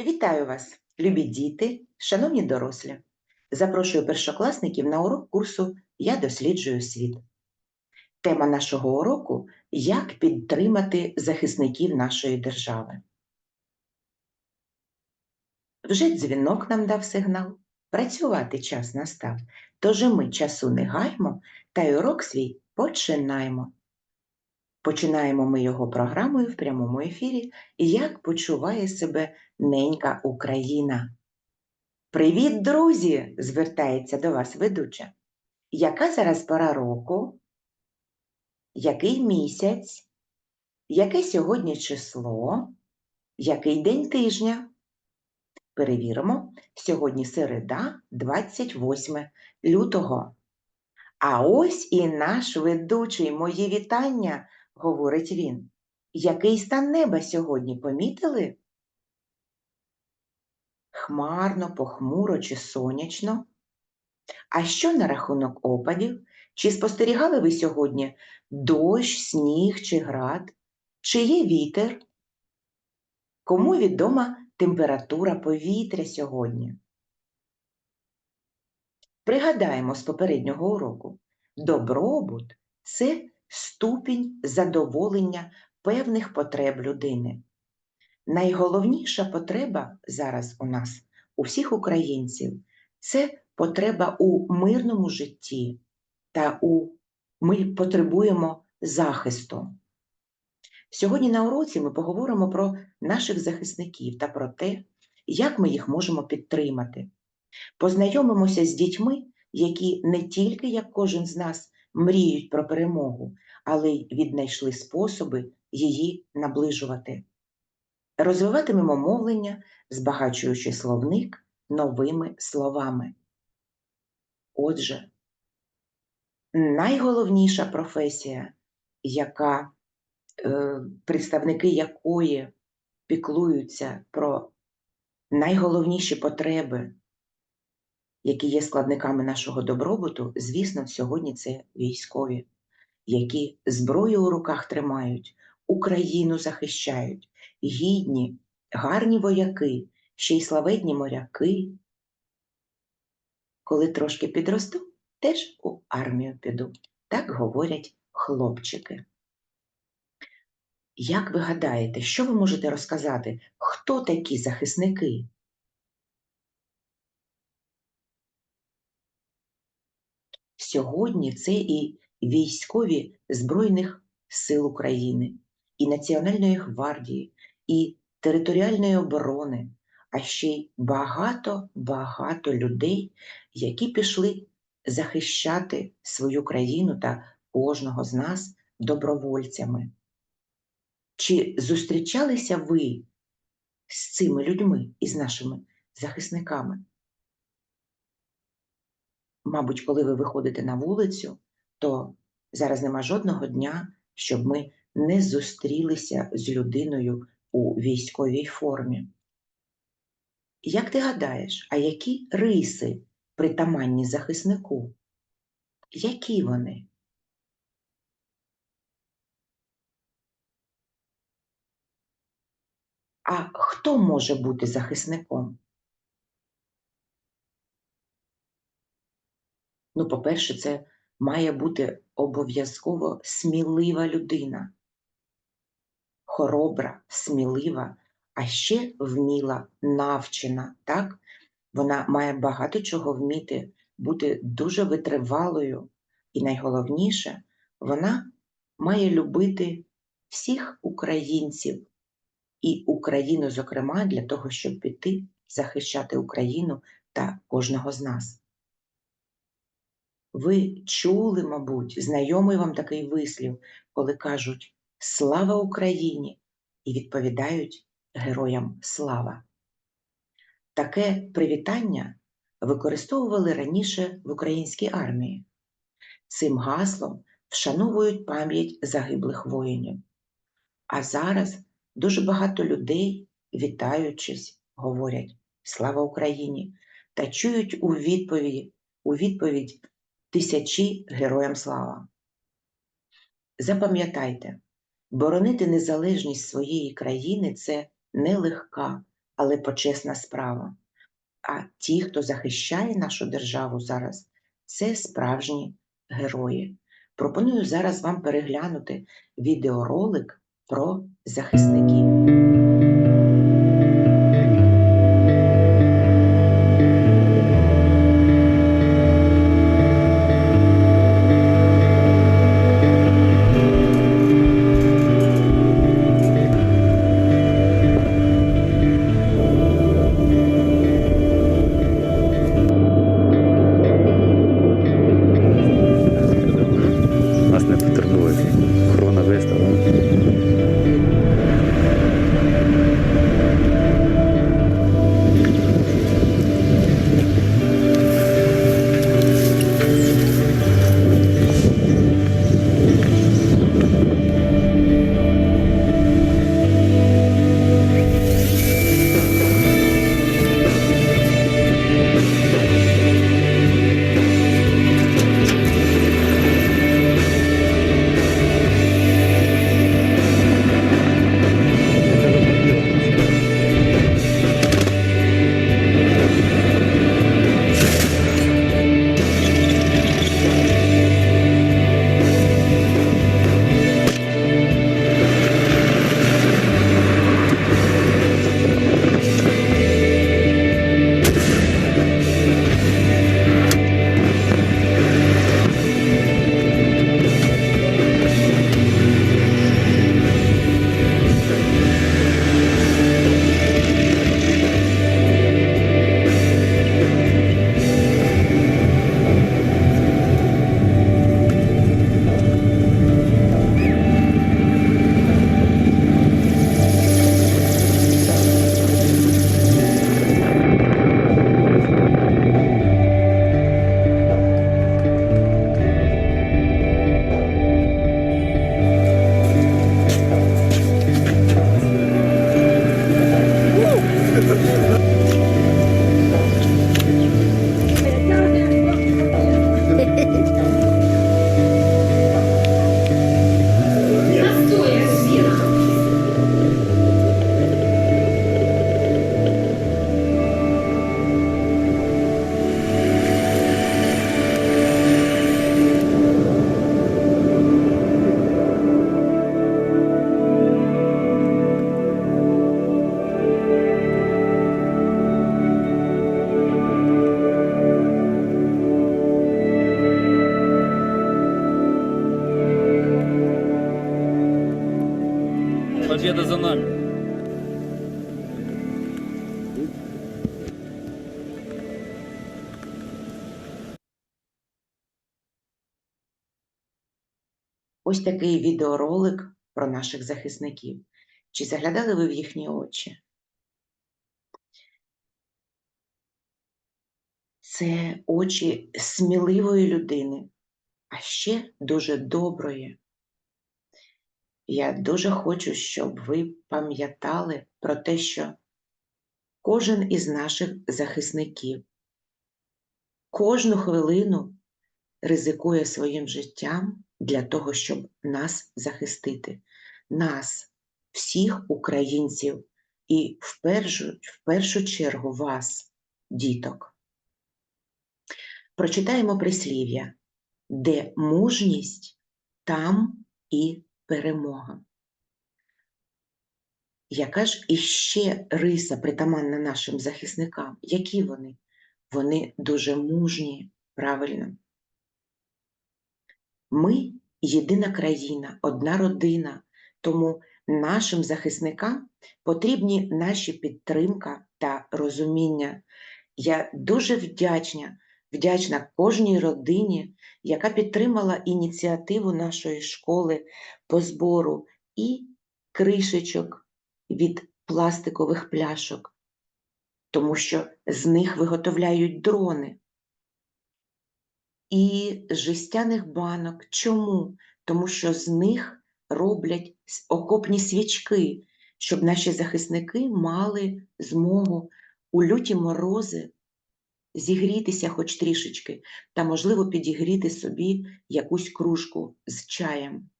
Вітаю вас, любі діти, шановні дорослі. Запрошую першокласників на урок курсу Я досліджую світ. Тема нашого уроку Як підтримати захисників нашої держави. Вже дзвінок нам дав сигнал. Працювати час настав. Тож і ми часу не гаймо та й урок свій починаємо. Починаємо ми його програмою в прямому ефірі Як почуває себе ненька Україна. Привіт, друзі! звертається до вас ведуча. Яка зараз пора року? Який місяць? Яке сьогодні число? Який день тижня? Перевіримо. Сьогодні середа, 28 лютого. А ось і наш ведучий, мої вітання, говорить він. Який стан неба сьогодні помітили? Хмарно, похмуро чи сонячно? А що на рахунок опадів? Чи спостерігали ви сьогодні дощ, сніг чи град? Чи є вітер? Кому відома температура повітря сьогодні? Пригадаємо з попереднього уроку. Добробут це ступінь задоволення певних потреб людини. Найголовніша потреба зараз у нас, у всіх українців, це потреба у мирному житті та у ми потребуємо захисту. Сьогодні на уроці ми поговоримо про наших захисників та про те, як ми їх можемо підтримати. Познайомимося з дітьми, які не тільки, як кожен з нас, мріють про перемогу, але й віднайшли способи її наближувати. Розвиватимемо мовлення, збагачуючи словник новими словами. Отже, найголовніша професія, яка, е, представники якої піклуються про найголовніші потреби, які є складниками нашого добробуту, звісно, сьогодні це військові, які зброю у руках тримають, Україну захищають, гідні, гарні вояки, ще й славетні моряки. Коли трошки підросту, теж у армію піду. Так говорять хлопчики. Як ви гадаєте, що ви можете розказати, хто такі захисники? Сьогодні це і військові Збройних сил України, і Національної гвардії, і територіальної оборони, а ще й багато-багато людей, які пішли захищати свою країну та кожного з нас добровольцями. Чи зустрічалися ви з цими людьми і з нашими захисниками? Мабуть, коли ви виходите на вулицю, то зараз нема жодного дня, щоб ми не зустрілися з людиною у військовій формі. Як ти гадаєш, а які риси притаманні захиснику? Які вони? А хто може бути захисником? Ну, по-перше, це має бути обов'язково смілива людина, хоробра, смілива, а ще вміла, навчена, так? Вона має багато чого вміти, бути дуже витривалою, і найголовніше, вона має любити всіх українців і Україну, зокрема, для того, щоб піти захищати Україну та кожного з нас. Ви чули, мабуть, знайомий вам такий вислів, коли кажуть Слава Україні! і відповідають Героям слава. Таке привітання використовували раніше в українській армії. Цим гаслом вшановують пам'ять загиблих воїнів. А зараз дуже багато людей, вітаючись, говорять Слава Україні! та чують у відповіді, у відповідь тисячі героям слава. Запам'ятайте, боронити незалежність своєї країни це нелегка, але почесна справа. А ті, хто захищає нашу державу зараз, це справжні герої. Пропоную зараз вам переглянути відеоролик про захисників. Ось такий відеоролик про наших захисників. Чи заглядали ви в їхні очі? Це очі сміливої людини, а ще дуже доброї. Я дуже хочу, щоб ви пам'ятали про те, що кожен із наших захисників кожну хвилину ризикує своїм життям для того, щоб нас захистити, нас, всіх українців, і в першу, в першу чергу вас, діток. Прочитаємо прислів'я, де мужність, там і перемога. Яка ж іще риса притаманна нашим захисникам? Які вони? Вони дуже мужні, правильно. Ми єдина країна, одна родина, тому нашим захисникам потрібні наші підтримка та розуміння. Я дуже вдячна, вдячна кожній родині, яка підтримала ініціативу нашої школи по збору і кришечок від пластикових пляшок, тому що з них виготовляють дрони і жестяних банок. Чому? Тому що з них роблять окопні свічки, щоб наші захисники мали змогу у люті морози зігрітися хоч трішечки, та, можливо, підігріти собі якусь кружку з чаєм.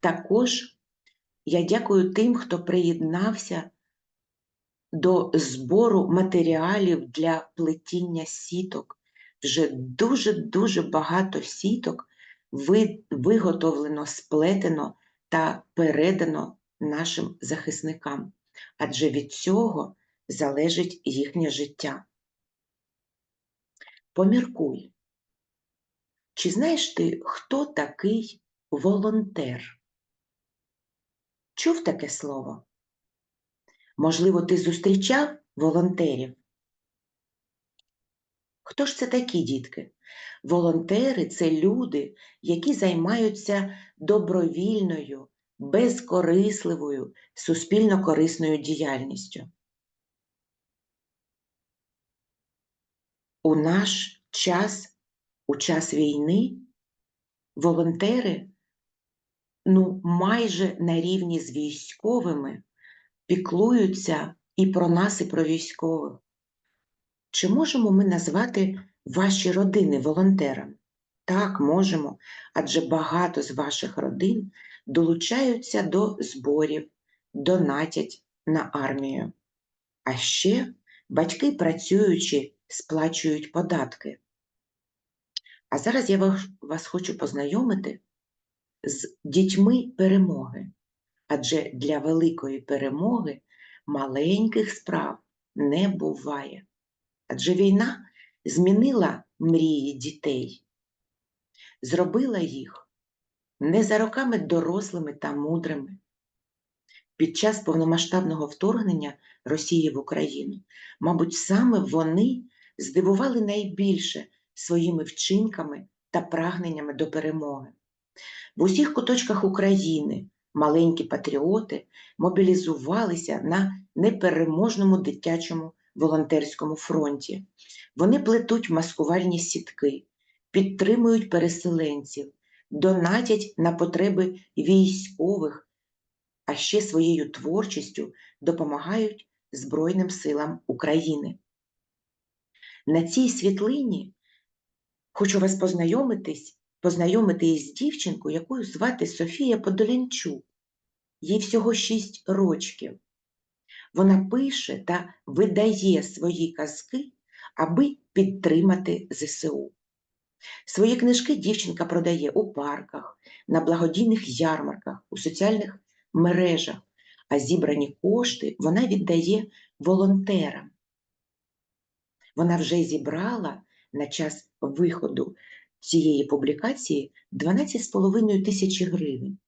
Також я дякую тим, хто приєднався до збору матеріалів для плетіння сіток. Вже дуже-дуже багато сіток виготовлено, сплетено та передано нашим захисникам, адже від цього залежить їхнє життя. Поміркуй, чи знаєш ти, хто такий волонтер? Чув таке слово? Можливо, ти зустрічав волонтерів? Хто ж це такі дітки? Волонтери це люди, які займаються добровільною, безкорисливою, суспільно корисною діяльністю. У наш час, у час війни, волонтери ну, майже на рівні з військовими піклуються і про нас, і про військових. Чи можемо ми назвати ваші родини волонтерами? Так, можемо, адже багато з ваших родин долучаються до зборів, донатять на армію. А ще батьки, працюючи, сплачують податки. А зараз я вас, хочу познайомити з дітьми перемоги, адже для великої перемоги маленьких справ не буває. Адже війна змінила мрії дітей, зробила їх не за роками дорослими та мудрими. Під час повномасштабного вторгнення Росії в Україну, мабуть, саме вони здивували найбільше своїми вчинками та прагненнями до перемоги. В усіх куточках України маленькі патріоти мобілізувалися на непереможному дитячому волонтерському фронті. Вони плетуть маскувальні сітки, підтримують переселенців, донатять на потреби військових, а ще своєю творчістю допомагають Збройним силам України. На цій світлині хочу вас познайомитись, познайомити із дівчинкою, яку звати Софія Подолянчук. Їй всього 6 рочків. Вона пише та видає свої казки, аби підтримати ЗСУ. Свої книжки дівчинка продає у парках, на благодійних ярмарках, у соціальних мережах, а зібрані кошти вона віддає волонтерам. Вона вже зібрала на час виходу цієї публікації 12,5 тисячі гривень.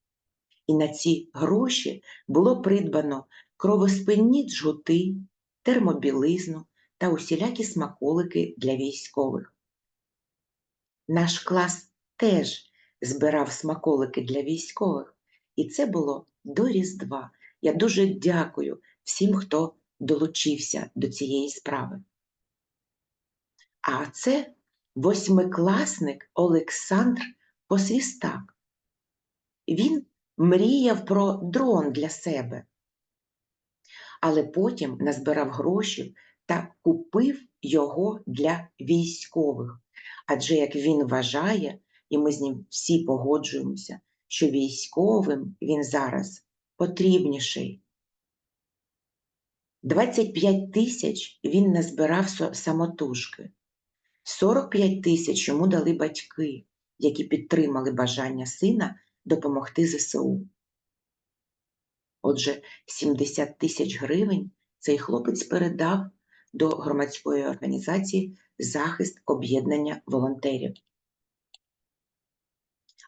І на ці гроші було придбано кровоспинні джгути, термобілизну та усілякі смаколики для військових. Наш клас теж збирав смаколики для військових, і це було до Різдва. Я дуже дякую всім, хто долучився до цієї справи. А це восьмикласник Олександр Посвістак. Він мріяв про дрон для себе, але потім назбирав гроші та купив його для військових. Адже, як він вважає, і ми з ним всі погоджуємося, що військовим він зараз потрібніший. 25 тисяч він назбирав самотужки, 45 тисяч йому дали батьки, які підтримали бажання сина допомогти ЗСУ. Отже, 70 тисяч гривень цей хлопець передав до громадської організації Захист об'єднання волонтерів.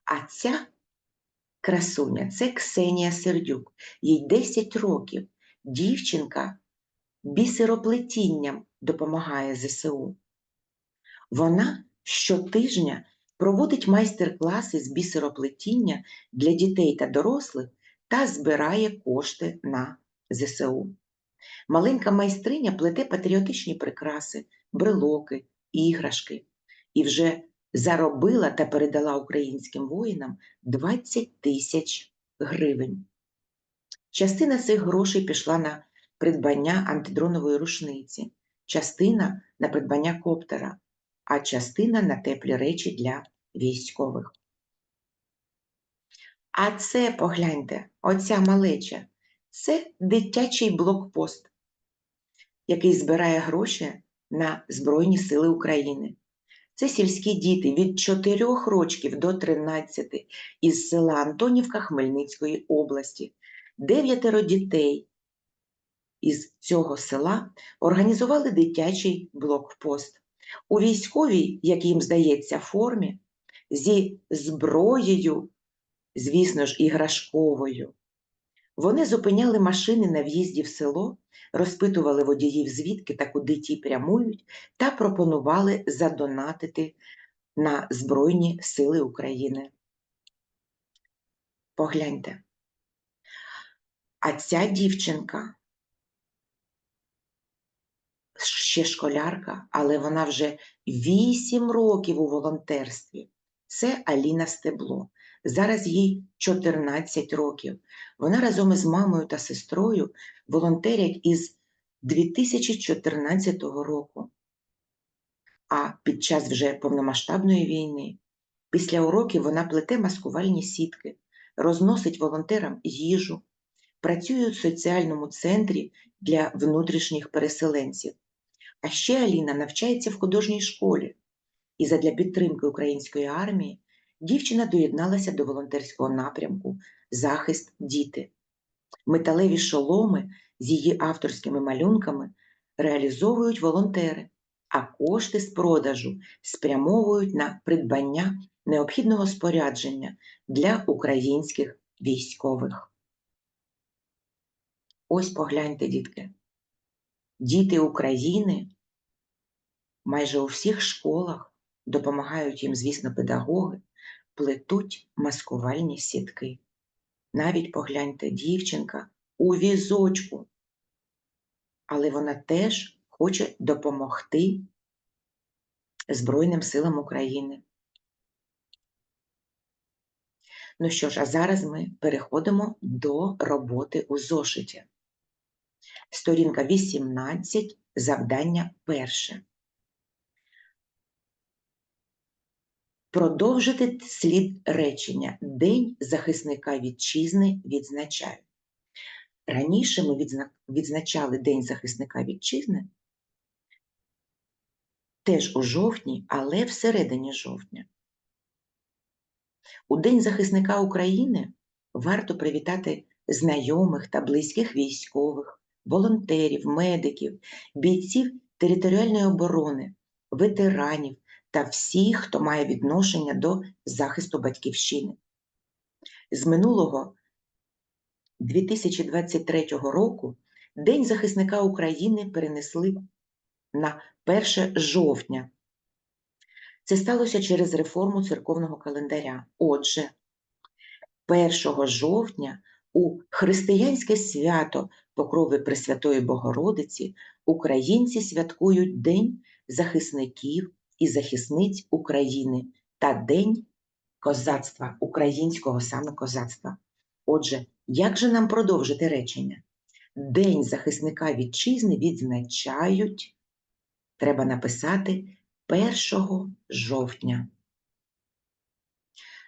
А ця красуня це Ксенія Сердюк. Їй 10 років. Дівчинка бісероплетінням допомагає ЗСУ. Вона щотижня проводить майстер-класи з бісероплетіння для дітей та дорослих та збирає кошти на ЗСУ. Маленька майстриня плете патріотичні прикраси, брелоки, іграшки і вже заробила та передала українським воїнам 20 тисяч гривень. Частина цих грошей пішла на придбання антидронової рушниці, частина на придбання коптера, а частина на теплі речі для військових. А це, погляньте, оця малеча, це дитячий блокпост. який збирає гроші на Збройні Сили України. Це сільські діти від 4 років до 13 із села Антонівка Хмельницької області. Дев'ятеро дітей із цього села організували дитячий блокпост. У військовій, як їм здається, формі, зі зброєю, звісно ж, іграшковою. Вони зупиняли машини на в'їзді в село, розпитували водіїв, звідки та куди ті прямують, та пропонували задонатити на Збройні Сили України. Погляньте. А ця дівчинка ще школярка, але вона вже 8 років у волонтерстві. Це Аліна Стебло. Зараз їй 14 років. Вона разом із мамою та сестрою волонтерять із 2014 року. А під час вже повномасштабної війни, після уроків вона плете маскувальні сітки, розносить волонтерам їжу, працює у соціальному центрі для внутрішніх переселенців. А ще Аліна навчається в художній школі. І задля підтримки української армії дівчина доєдналася до волонтерського напрямку Захист діти. Металеві шоломи з її авторськими малюнками реалізовують волонтери, а кошти з продажу спрямовують на придбання необхідного спорядження для українських військових. Ось погляньте, дітки. Діти України майже у всіх школах допомагають їм, звісно, педагоги, плетуть маскувальні сітки. Навіть погляньте, дівчинка у візочку, але вона теж хоче допомогти Збройним силам України. Ну що ж, а зараз ми переходимо до роботи у зошиті. Сторінка 18, завдання перше. Продовжити слід речення День захисника вітчизни відзначають. Раніше ми відзначали День захисника вітчизни теж у жовтні, але всередині жовтня. У День захисника України варто привітати знайомих та близьких військових, волонтерів, медиків, бійців територіальної оборони, ветеранів та всіх, хто має відношення до захисту батьківщини. З минулого 2023 року День захисника України перенесли на 1 жовтня. Це сталося через реформу церковного календаря. Отже, 1 жовтня у християнське свято Покрови Пресвятої Богородиці українці святкують День захисників і захисниць України та День козацтва, українського саме козацтва. Отже, як же нам продовжити речення? День захисника вітчизни відзначають, треба написати 1 жовтня.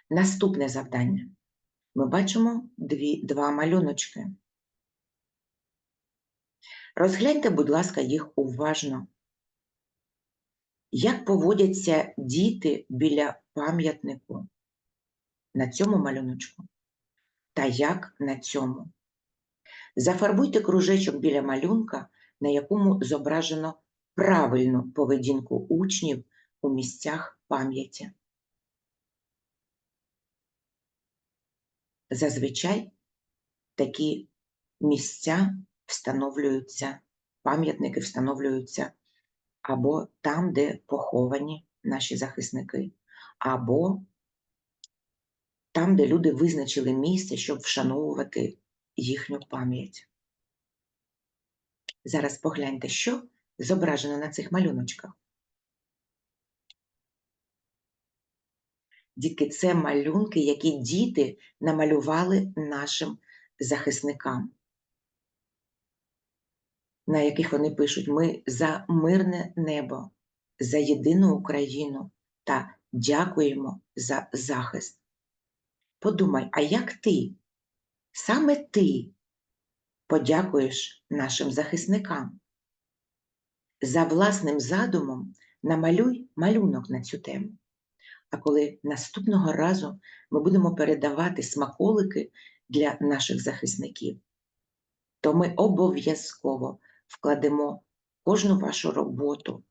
Наступне завдання. Ми бачимо дві, два малюночки. Розгляньте, будь ласка, їх уважно. Як поводяться діти біля пам'ятнику на цьому малюночку? Та як на цьому? Зафарбуйте кружечок біля малюнка, на якому зображено правильну поведінку учнів у місцях пам'яті. Зазвичай такі місця встановлюються, пам'ятники встановлюються або там, де поховані наші захисники, або там, де люди визначили місце, щоб вшановувати їхню пам'ять. Зараз погляньте, що зображено на цих малюночках. Дітки, це малюнки, які діти намалювали нашим захисникам, на яких вони пишуть: Ми за мирне небо, за єдину Україну та дякуємо за захист. Подумай, а як ти, саме ти подякуєш нашим захисникам? за власним задумом намалюй малюнок на цю тему. А коли наступного разу ми будемо передавати смаколики для наших захисників, то ми обов'язково вкладемо кожну вашу роботу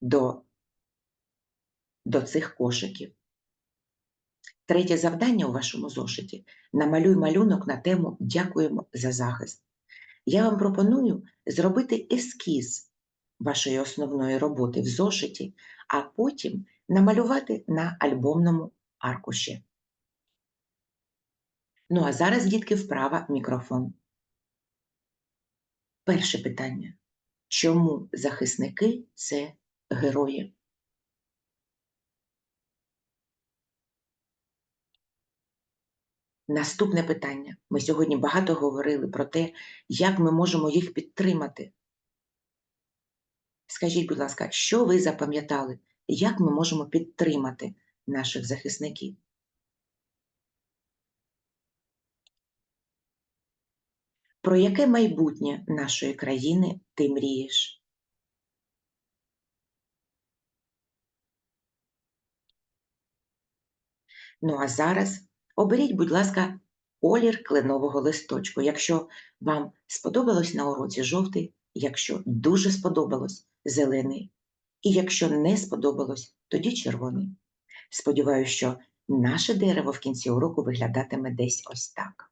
до, до цих кошиків. Третє завдання у вашому зошиті намалюй малюнок на тему Дякуємо за захист. Я вам пропоную зробити ескіз вашої основної роботи в зошиті, а потім намалювати на альбомному аркуші. Ну а зараз, дітки, вправа мікрофон. Перше питання. Чому захисники це герої? Наступне питання. Ми сьогодні багато говорили про те, як ми можемо їх підтримати. Скажіть, будь ласка, що ви запам'ятали, як ми можемо підтримати наших захисників? Про яке майбутнє нашої країни ти мрієш? Ну а зараз оберіть, будь ласка, колір кленового листочку. Якщо вам сподобалось на уроці жовтий, якщо дуже сподобалось зелений, і якщо не сподобалось, тоді червоний. Сподіваюся, що наше дерево в кінці уроку виглядатиме десь ось так.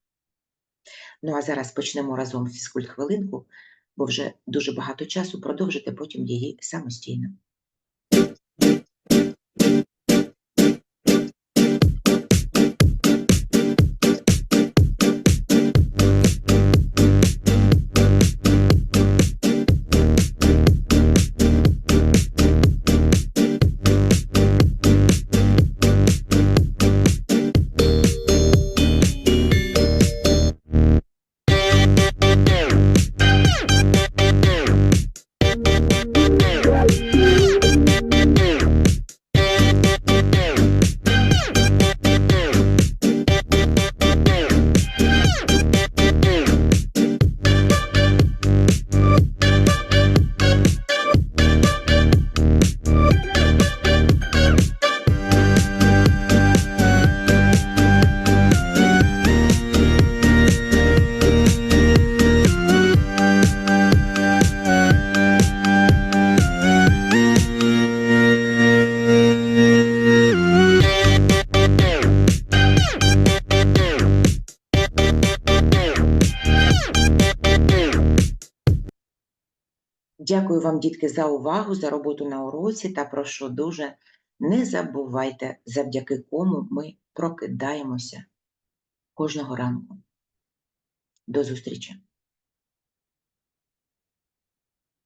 Ну а зараз почнемо разом фізкульт-хвилинку, бо вже дуже багато часу продовжити потім її самостійно. Вам, дітки, за увагу, за роботу на уроці та прошу дуже не забувайте, завдяки кому ми прокидаємося кожного ранку. До зустрічі!